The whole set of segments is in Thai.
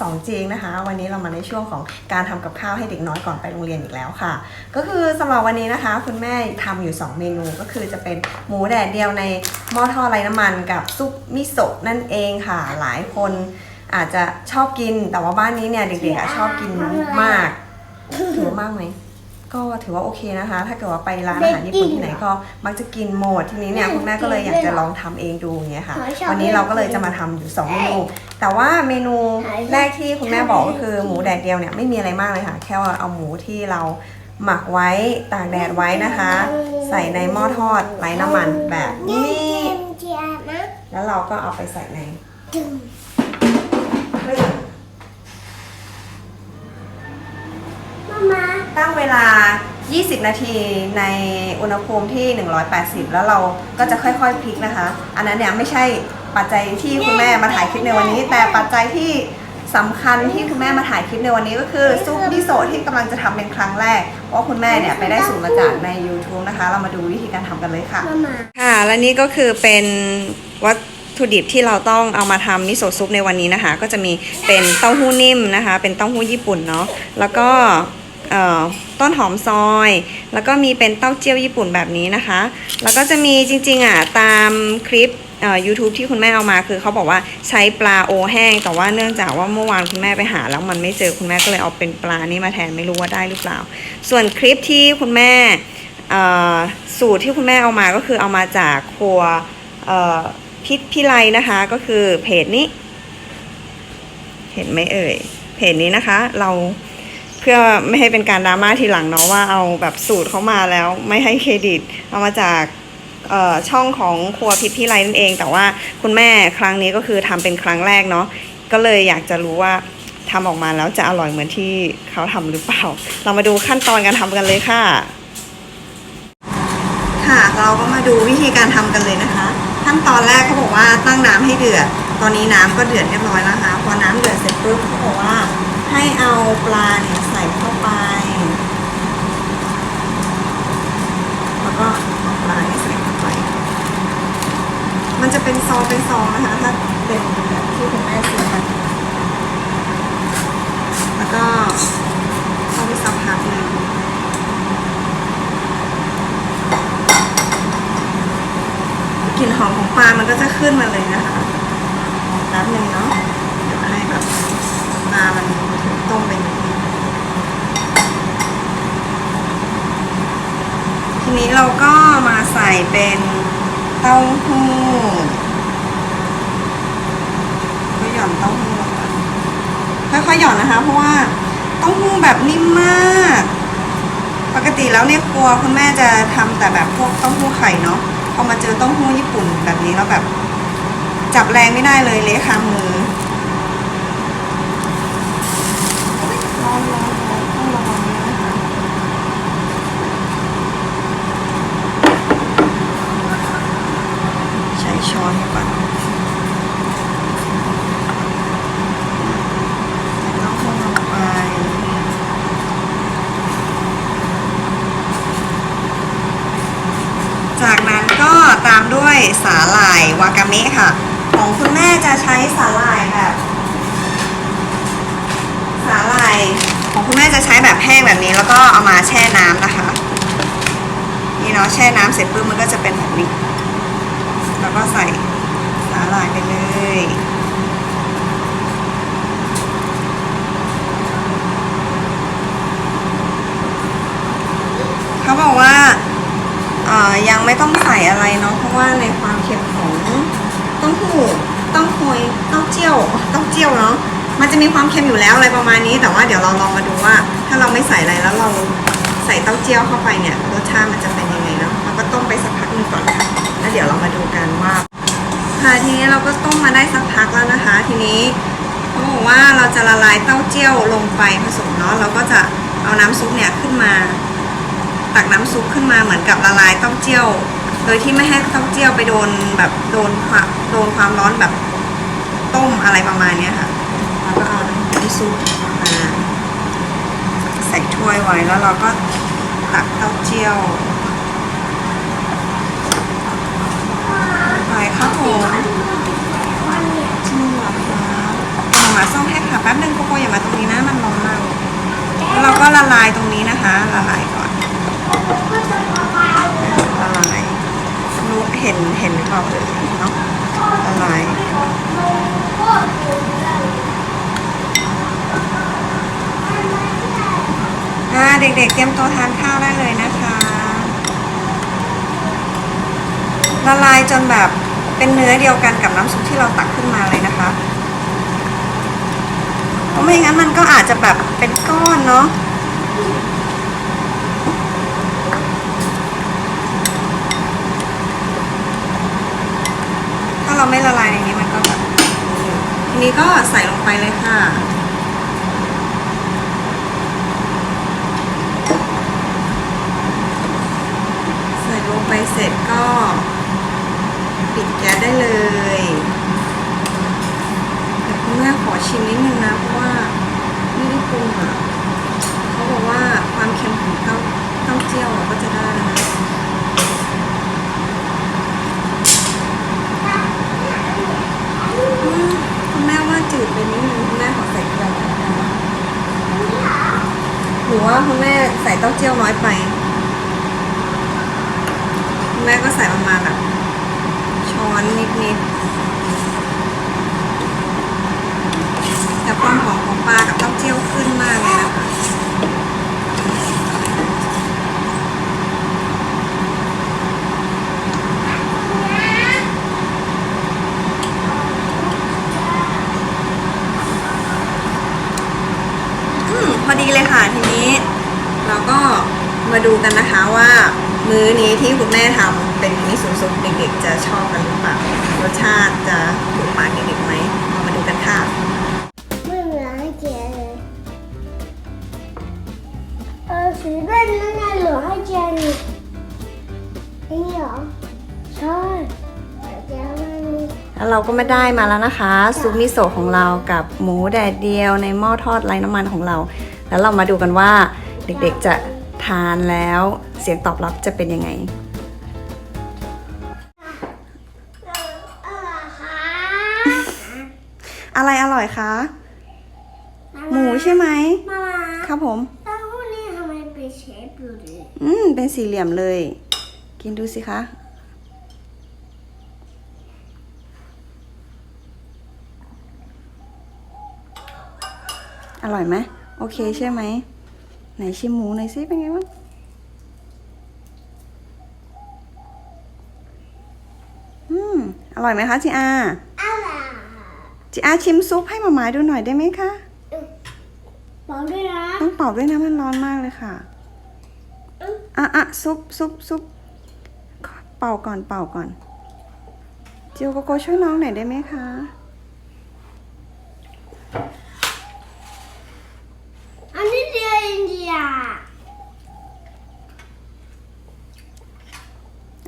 สองจริงนะคะ วันนี้เรามาในช่วงของการทำกับข้าวให้เด็กน้อยก่อนไปโรงเรียนอีกแล้วค่ะ ก็คือสำหรับวันนี้นะคะ คุณแม่ทำอยู่ 2 เมนูก็คือจะเป็นหมูแดดเดียวในหม้อทอดไร้น้ำมันกับซุปมิโซะนั่นเองค่ะ หลายคนอาจจะชอบกินแต่ว่าบ้านนี้เนี่ยเด็กๆอะชอบกินมากถือว่ามากไหม ก็ถือว่าโอเคนะคะ ถ้าเกิดว่าไปร้านอาหารญี่ปุ่นที่ไหนก็มักจะกินหมดทีนี้เนี่ยคุณแม่ก็เลยอยากจะลองทำเองดูอย่างเงี้ยค่ะวันนี้เราก็เลยจะมาทำอยู่2เมนูแต่ว่าเมนูแรกที่คุณแม่บอกก็คือหมูแดดเดียวเนี่ยไม่มีอะไรมากเลยค่ะ แค่ว่าเอาหมูที่เราหมักไว้ตากแดดไว้นะคะ ใส่ในหม้อทอดไร้น้ำมันแบบนี้เจียนะแล้วเราก็เอาไปใส่ใน ตั้งเวลา 20 นาทีในอุณหภูมิที่ 180 แล้วเราก็จะค่อยๆพลิกนะคะ อันนั้นเนี่ยไม่ใช่ปัจจัยที่คุณแม่มาถ่ายคลิปในวันนี้ แต่ปัจจัยที่สำคัญที่คุณแม่มาถ่ายคลิปในวันนี้ก็คือซุปมิโซะที่กำลังจะทำเป็นครั้งแรก เพราะคุณแม่เนี่ยไปได้สูตรมาจากใน YouTube นะคะ เรามาดูวิธีการทำกันเลยค่ะ ค่ะ และนี่ก็คือเป็นวัตถุดิบที่เราต้องเอามาทำมิโซะซุปในวันนี้นะคะ ก็จะมีเป็นเต้าหู้นิ่มนะคะ เป็นเต้าหู้ญี่ปุ่นเนาะแล้วก็ ต้นหอมซอย แล้วก็มีเป็นเต้าเจี้ยวญี่ปุ่นแบบนี้นะคะ แล้วก็จะมีจริงๆอะตามคลิปเอ่อ YouTube ที่คุณแม่เอามาคือเขาบอกว่าใช้ปลาโอแห้ง แต่ว่าเนื่องจากว่าเมื่อวานคุณแม่ไปหา แล้วมันไม่เจอคุณแม่ก็เลยเอาเป็นปลานี่มาแทนไม่รู้ว่าได้หรือเปล่า ส่วนคลิปที่คุณแม่สูตรที่คุณแม่เอามาก็คือเอามาจากครัวพิษพิไลนะคะ ก็คือเพจนี้ เห็นไหมเอ่ยเพจนี้นะคะ เรา พื่อไม่ให้เป็นการดราม่าทีหลังเนาะว่าเอาแบบสูตรเขามาแล้วไม่ให้เครดิต เอามาจากช่องของครัวพิษพิไลนั่นเอง แต่ว่าคุณแม่ครั้งนี้ก็คือทำเป็นครั้งแรกเนาะก็เลยอยากจะรู้ว่าทำออกมาแล้วจะอร่อยเหมือนที่เขาทำหรือเปล่า เรามาดูขั้นตอนการทำกันเลยค่ะ ค่ะเราก็มาดูวิธีการทำกันเลยนะคะ ขั้นตอนแรกเขาบอกว่าตั้งน้ำให้เดือด ตอนนี้น้ำก็เดือดเรียบร้อยแล้วนะคะพอน้ำเดือดเสร็จปุ๊บเขาบอกว่าให้เอาปลาเนี่ย ไป แล้วก็เอาปลาเนี่ยใส่เข้าไป มันจะเป็นซองเป็นซองนะคะ ถ้าเป็นแบบที่คุณแม่ซื้อมาแล้วก็เข้าไปสักพักหนึงกลิ่นหอมของปลา มันก็จะขึ้นมาเลยนะคะแป๊บนึงเนาะ เดี๋ยวให้แบบปลามันต้มไปนิดนึง นี้เราก็มาใส่เป็นเต้าหู้ก็หย่อนเต้าหู้ลงไปค่อยๆหย่อนนะคะ เพราะว่าเต้าหู้แบบนิ่มมาก ปกติแล้วเนี่ยครัวคุณแม่จะทำแต่แบบพวกเต้าหู้ไข่เนาะพอมาเจอเต้าหู้ญี่ปุ่นแบบนี้แล้วแบบ จับแรงไม่ได้เลยเละคามือร้อนร้อนร้อนต้องระวังนะคะใช้ช้อนก่อนใส่เต้าหู้ลงไป จากนั้นก็ตามด้วยสาหร่ายวากาเมะค่ะ ของคุณแม่จะใช้สาหร่ายแบบ สาหร่ายของคุณแม่จะใช้แบบแห้งแบบนี้ แล้วก็เอามาแช่น้ำนะคะ นี่เนาะแช่น้ำเสร็จปุ๊บมันก็จะเป็นแบบนี้ แล้วก็ใส่าหร่ายไปเลย เขาบอกว่า เอ่อยังไม่ต้องใส่อะไรเนาะเพราะ ว่าในความเค็มของเต้าหู้เต้าหวยเต้าเจี้ยวเต้าเจี้ยวเนาะมันจะมีความเค็มอยู่แล้วอะไรประมาณนี้ แต่ว่าเดี๋ยวเราลองมาดูว่า ถ้าเราไม่ใส่อะไรแล้วเราใส่เต้าเจี้ยวเข้าไปเนี่ยรสชาติมันจะเป็นยังไงเนาะเราก็ต้มไปสักพักหนึงก่อนค่ะแล้วเดี๋ยวเรามาดูกันว่าค่ะทีนี้เราก็ต้มมาได้สักพักแล้วนะคะ ทีนี้เขาบอกว่าเราจะละลายเต้าเจี้ยวลงไปผสมเนาะเราก็จะเอาน้ำซุปเนี่ยขึ้นมา ตักน้ำซุปขึ้นมาเหมือนกับละลายเต้าเจี้ยว โดยที่ไม่ให้เต้าเจี้ยวไปโดนแบบโดนความโดนความร้อนแบบต้มอะไรประมาณเนี้ยค่ะแล้วก็เอาน้ำซุปมาใส่ถ้วยไว้แล้วเราก็ตักเต้าเจี้ยวไปครับผม วันเนี่ย จริงเหรอคะเอามาซ่อมให้ขับ แป๊บนึงโกโก้อย่ามาตรงนี้นะมันร้อนมากเลยแล้วเราก็ละลายตรงนี้นะคะ ละลายก่อน ละลายรู้เห็นเห็นหรือเปล่าเอ่ยเนาะละลาย อ่า เด็กๆเตรียมตัวทานข้าวได้เลยนะคะละลายจนแบบเป็นเนื้อเดียวกันกับน้ำซุปที่เราตักขึ้นมาเลยนะคะเพราะไม่งั้นมันก็อาจจะแบบเป็นก้อนเนาะถ้าเราไม่ละลายในนี้มันก็แบบทีนี้ก็ใส่ลงไปเลยค่ะ ใส่ลงไปเสร็จ ก็ปิดแก๊สได้เลยแต่คุณแม่ขอชิมนิดนึงนะ เพราะว่าไม่ได้ปรุงอะเขาบอกว่าความเค็มของเต้าเต้าเจี้ยวอะก็จะได้นะอืมคุณแม่ว่าจืดไปนิดนึงคุณแม่ขอใส่เกลือหรือว่าคุณแม่ใส่เต้าเจี้ยวน้อยไป แม่ก็ใส่ประมาณแบบช้อนนิดๆแต่ความหอมของปลากับเต้าเจี้ยวขึ้นมากเลยนะคะพอดีเลยค่ะทีนี้ เราก็มาดูกันนะคะว่า มื้อนี้ที่คุณแม่ทำเป็นมิโซะซุปเด็กๆ จะชอบกันหรือเปล่ารสชาติจะถูกปากเด็กๆไหมเรามาดูกันค่ะไม่เหมือนให้เจเลยเออ随便นั่นไงเหลือให้เจนี่นี่เหรอใช่เดี๋ยวมันมีแล้วเราก็ไม่ได้มาแล้วนะคะ ซุปมิโซะของเรากับหมูแดดเดียวในหม้อทอดไร้น้ำมันของเรา แล้วเรามาดูกันว่าเด็กๆจะทานแล้ว เสียงตอบรับจะเป็นยังไงเออค่ะอะไรอร่อยคะ หมูใช่ไหมมามาครับผมเต้าหู้นี่ทำไมเป็นเชฟอยู่ดิอืม เป็นสี่เหลี่ยมเลย กินดูสิคะอร่อยไหมโอเคใช่ไหมไหนชิมหมูหน่อยสิเป็นไงบ้าง อืม อ ร่อยไหมคะจีอาอะไรจีอาชิมซุปให้หมามาดูหน่อยได้ไหมคะบอกด้วยนะต้องเป่าด้วยนะมันร้อนมากเลยค่ะอะอะซุปซุปซุปเป่าก่อนเป่าก่อนจิวโกโกช่วยน้องหน่อยได้ไหมคะอันนี้เดียวเองดีอะ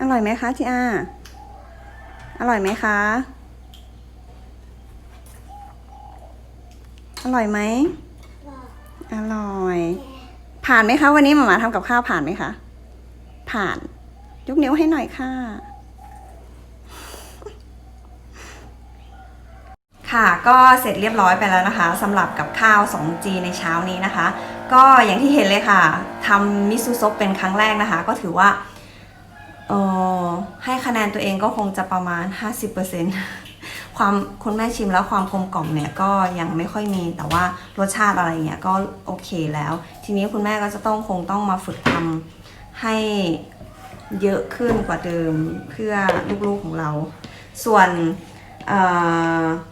อร่อยไหมคะจีอา อร่อยไหมคะ อร่อยไหม อร่อย ผ่านไหมคะ วันนี้หมามาทำกับข้าวผ่านไหมคะ ผ่าน ยกนิ้วให้หน่อยค่ะ ค่ะก็เสร็จเรียบร้อยไปแล้วนะคะสำหรับกับข้าว 2G ในเช้านี้นะคะ ก็อย่างที่เห็นเลยค่ะทำมิซูซบเป็นครั้งแรกนะคะ ก็ถือว่า ให้คะแนนตัวเองก็คงจะประมาณ 50%ความคุณแม่ชิมแล้วความกลมกล่อมเนี่ยก็ยังไม่ค่อยมี แต่ว่ารสชาติอะไรเงี้ยก็โอเคแล้ว ทีนี้คุณแม่ก็จะต้องคงต้องมาฝึกทำให้เยอะขึ้นกว่าเดิมเพื่อลูกๆของเรา ส่วน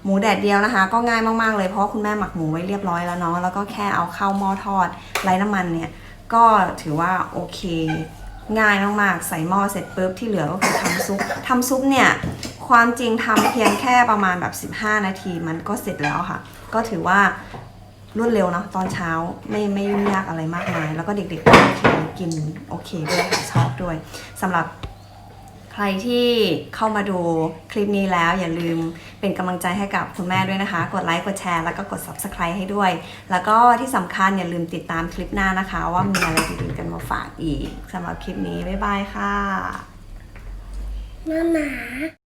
หมูแดดเดียวนะคะ ก็ง่ายมากๆเลยเพราะคุณแม่หมักหมูไว้เรียบร้อยแล้วเนาะแล้วก็แค่เอาเข้าหม้อทอดไร้น้ำมันเนี่ยก็ถือว่าโอเค ง่ายมากๆ ใส่หม้อเสร็จปุ๊บที่เหลือก็คือทำซุปทำซุปเนี่ย ความจริงทำเพียงแค่ประมาณแบบ 15 นาทีมันก็เสร็จแล้วค่ะ ก็ถือว่ารวดเร็วเนาะตอนเช้าไม่ไม่ยุ่งยากอะไรมากมาย แล้วก็เด็กๆก็โอเคกินโอเคด้วยค่ะชอบด้วยสำหรับ ใครที่เข้ามาดูคลิปนี้แล้ว อย่าลืมเป็นกำลังใจให้กับคุณแม่ด้วยนะคะ กดไลค์กดแชร์แล้วก็กด subscribe ให้ด้วย แล้วก็ที่สำคัญอย่าลืมติดตามคลิปหน้านะคะ ว่ามีอะไรดีๆกันมาฝากอีกสำหรับคลิปนี้ บ๊ายบายค่ะมาหมา